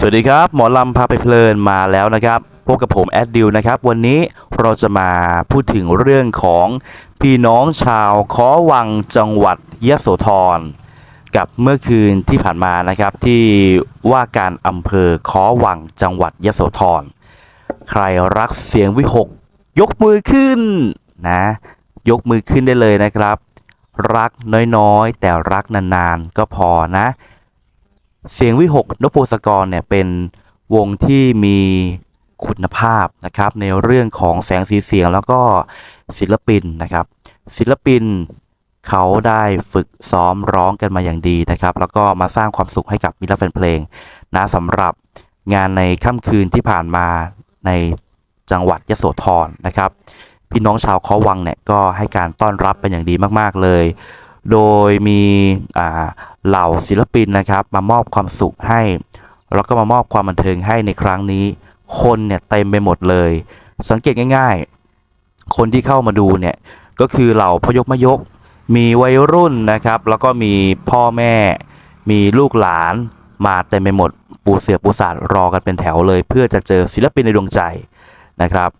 สวัสดีครับ หมอลำพาไปเพลินมาแล้วนะครับพบกับผมแอดดิวนะครับ วันนี้เราจะมาพูดถึงเรื่องของพี่น้องชาวค้อวังจังหวัดยะโสธรกับเมื่อคืนที่ผ่านมานะครับที่ว่าการอำเภอค้อวังจังหวัดยะโสธรใครรักเสียงวิหก ยกมือขึ้นนะยกมือขึ้นได้เลยนะครับ รักน้อยๆ แต่รักนานๆ ก็พอนะ เสียงวิหกนโปสกรเนี่ยเป็นวงที่มีคุณภาพนะครับในเรื่องของแสงสีเสียงแล้วก็ศิลปินนะครับ ศิลปินเขาได้ฝึกซ้อมร้องกันมาอย่างดีนะครับ แล้วก็มาสร้างความสุขให้กับมิตรแฟนเพลงนะสำหรับงานในค่ำคืนที่ผ่านมาในจังหวัดยโสธรนะครับ พี่น้องชาวเคอวังเนี่ยก็ให้การต้อนรับเป็นอย่างดีมากๆเลย โดยมีเหล่าศิลปินนะครับ มามอบความสุขให้ แล้วก็มามอบความบันเทิงให้ในครั้งนี้ คนเนี่ยเต็มไปหมดเลย สังเกตง่าย ๆ คนที่เข้ามาดูเนี่ยก็คือเหล่าพยกมยก มีวัยรุ่นนะครับ แล้วก็มีพ่อแม่ มีลูกหลานมาเต็มไปหมด ปูเสือปูสาดรอกันเป็นแถวเลย เพื่อจะเจอศิลปินในดวงใจนะครับ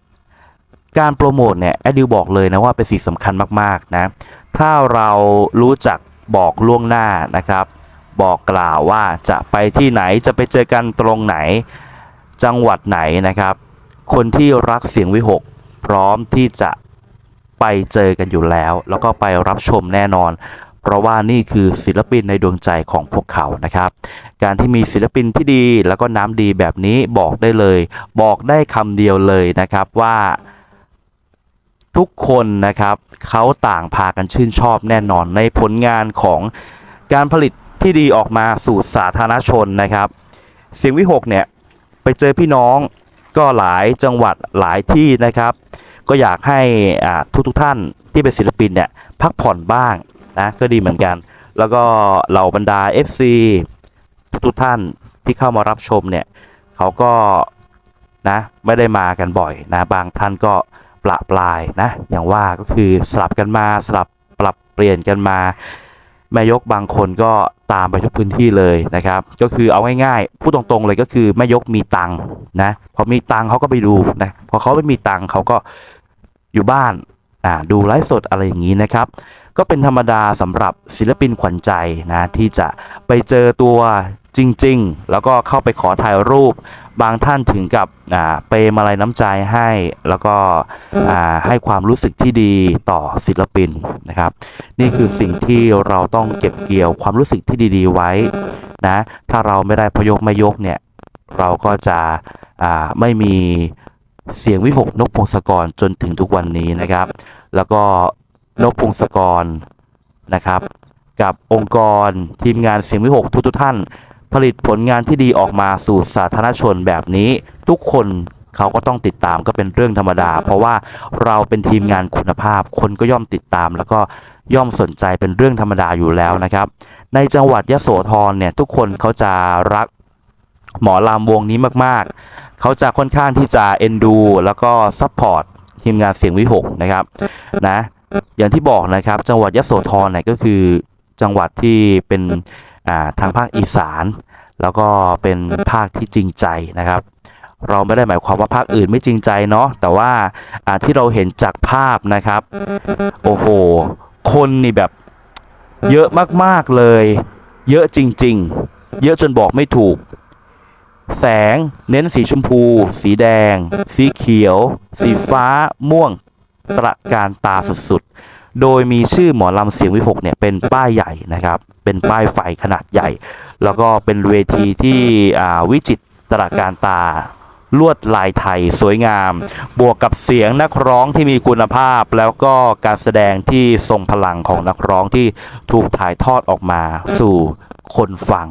การโปรโมทเนี่ยแอดดิวบอกเลยนะว่าเป็นสิ่งสำคัญมาก ๆ นะ ถ้าเรารู้จักบอกล่วงหน้านะครับ บอกกล่าวว่าจะไปที่ไหนจะไปเจอกันตรงไหน จังหวัดไหนนะครับ คนที่รักเสียงวิหก พร้อมที่จะไปเจอกันอยู่แล้ว แล้วก็ไปรับชมแน่นอน เพราะว่านี่คือศิลปินในดวงใจของพวกเขานะครับ การที่มีศิลปินที่ดีแล้วก็น้ำดีแบบนี้บอกได้เลย บอกได้คำเดียวเลยนะครับว่า ทุกคนนะครับเขาต่างพากันชื่นชอบแน่นอนในผลงานของการผลิตที่ดีออกมาสู่สาธารณชนนะครับ เสียงวิหกเนี่ยไปเจอพี่น้องก็หลายจังหวัดหลายที่นะครับ ก็อยากให้อ่าทุกทุกท่านที่เป็นศิลปินเนี่ยพักผ่อนบ้างนะก็ดีเหมือนกัน แล้วก็เหล่าบรรดา FC ทุกทุกท่านที่เข้ามารับชมเนี่ยเขาก็นะไม่ได้มากันบ่อยนะบางท่านก็ ประปรายนะ อย่างว่าก็คือสลับกันมาสลับปรับเปลี่ยนกันมา แม่ยกบางคนก็ตามไปทุกพื้นที่เลยนะครับ ก็คือเอาง่ายๆพูดตรงๆเลยก็คือแม่ยกมีตังค์นะพอมีตังค์เขาก็ไปดูนะพอเขาไม่มีตังค์เขาก็อยู่บ้านอ่าดูไลฟ์สดอะไรอย่างนี้นะครับ ก็เป็นธรรมดาสำหรับศิลปินขวัญใจนะที่จะไปเจอตัว จริง ๆ แล้วก็เข้าไปขอถ่ายรูป บางท่านถึงกับเปรมอะไรน้ำใจให้ แล้วก็ให้ความรู้สึกที่ดีต่อศิลปินนะครับ นี่คือสิ่งที่เราต้องเก็บเกี่ยวความรู้สึกที่ดี ๆ ไว้นะ ถ้าเราไม่ได้พยกไม่ยกเนี่ยเราก็จะไม่มีเสียงวิหกนกพงศกรจนถึงทุกวันนี้นะครับ แล้วก็นกพงศกรนะครับ กับองค์กรทีมงานเสียงวิหกทุกๆท่าน ผลิตผลงานที่ดีออกมาสู่สาธารณชนแบบนี้ทุกคนเขาก็ต้องติดตามก็เป็นเรื่องธรรมดา เพราะว่าเราเป็นทีมงานคุณภาพ คนก็ย่อมติดตาม แล้วก็ย่อมสนใจเป็นเรื่องธรรมดาอยู่แล้วนะครับ ในจังหวัดยะโสธรเนี่ยทุกคนเขาจะรักหมอลำวงนี้มากๆ เขาจะค่อนข้างที่จะเอ็นดู แล้วก็ซัพพอร์ตทีมงานเสียงวิหกนะครับนะอย่างที่บอกนะครับจังหวัดยะโสธรเนี่ยก็คือจังหวัดที่เป็น ทางภาคอีสาน แล้วก็เป็นภาคที่จริงใจนะครับ เราไม่ได้หมายความว่าภาคอื่นไม่จริงใจเนาะแต่ว่าที่เราเห็นจากภาพนะครับ โอ้โห คนนี่แบบเยอะมากๆเลย เยอะจริง ๆ เยอะจนบอกไม่ถูก แสงเน้นสีชมพู สีแดง สีเขียว สีฟ้าม่วงตระการตาสุดๆ โดยมีชื่อหมอลำเสียงวิหกเนี่ยเป็นป้ายใหญ่นะครับ เป็นป้ายไฟขนาดใหญ่ แล้วก็เป็นเวทีที่วิจิตรตระการตาลวดลายไทยสวยงาม บวกกับเสียงนักร้องที่มีคุณภาพ แล้วก็การแสดงที่ทรงพลังของนักร้องที่ถูกถ่ายทอดออกมาสู่คนฟัง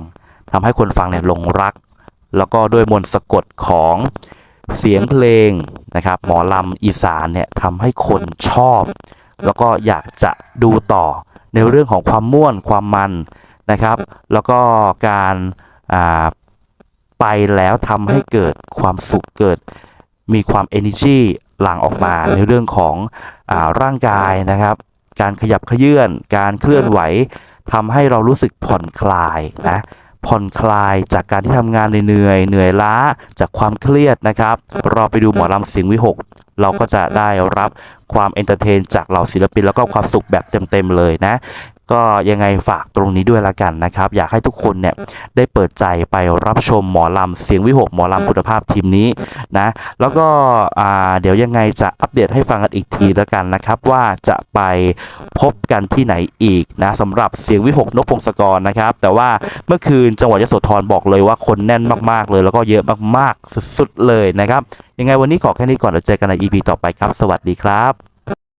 ทำให้คนฟังเนี่ยหลงรัก แล้วก็ด้วยมนต์สะกดของเสียงเพลงนะครับ หมอลำอีสานเนี่ยทำให้คนชอบ แล้วก็อยากจะดูต่อในเรื่องของความม่วนความมันนะครับ แล้วก็การไปแล้วทำให้เกิดความสุขเกิด มีความ energy หลั่งออกมาในเรื่องของอร่างกายนะครับ การขยับเขยื่อนการเคลื่อนไหวทำให้เรารู้สึกผ่อนคลายนะผ่อนคลายจากการที่ทำงานเหนื่อยเหนื่อยล้าจากความเครียดนะครับ เราไปดูหมอลำเสียงวิหก เราก็จะได้รับความเอนเตอร์เทนจากเหล่าศิลปินแล้วก็ความสุขแบบเต็มๆเลยนะ ก็ยังไงฝากตรงนี้ด้วยละกันนะครับ อยากให้ทุกคนเนี่ยได้เปิดใจไปรับชมหมอลำเสียงวิหกหมอลำคุณภาพทีมนี้นะแล้วก็เดี๋ยวยังไงจะอัปเดตให้ฟังกันอีกทีล้วกันนะครับว่าจะไปพบกันที่ไหนอีกนะสำหรับเสียงวิหกนกพงศกรนะครับ แต่ว่าเมื่อคืนจังหวัดยโสธรบอกเลยว่าคนแน่นมากๆเลย แล้วก็เยอะมากๆสุดๆเลยนะครับ ยังไงวันนี้ขอแค่นี้ก่อนเดี๋ยวเจอกันใน EP ต่อไปครับ สวัสดีครับ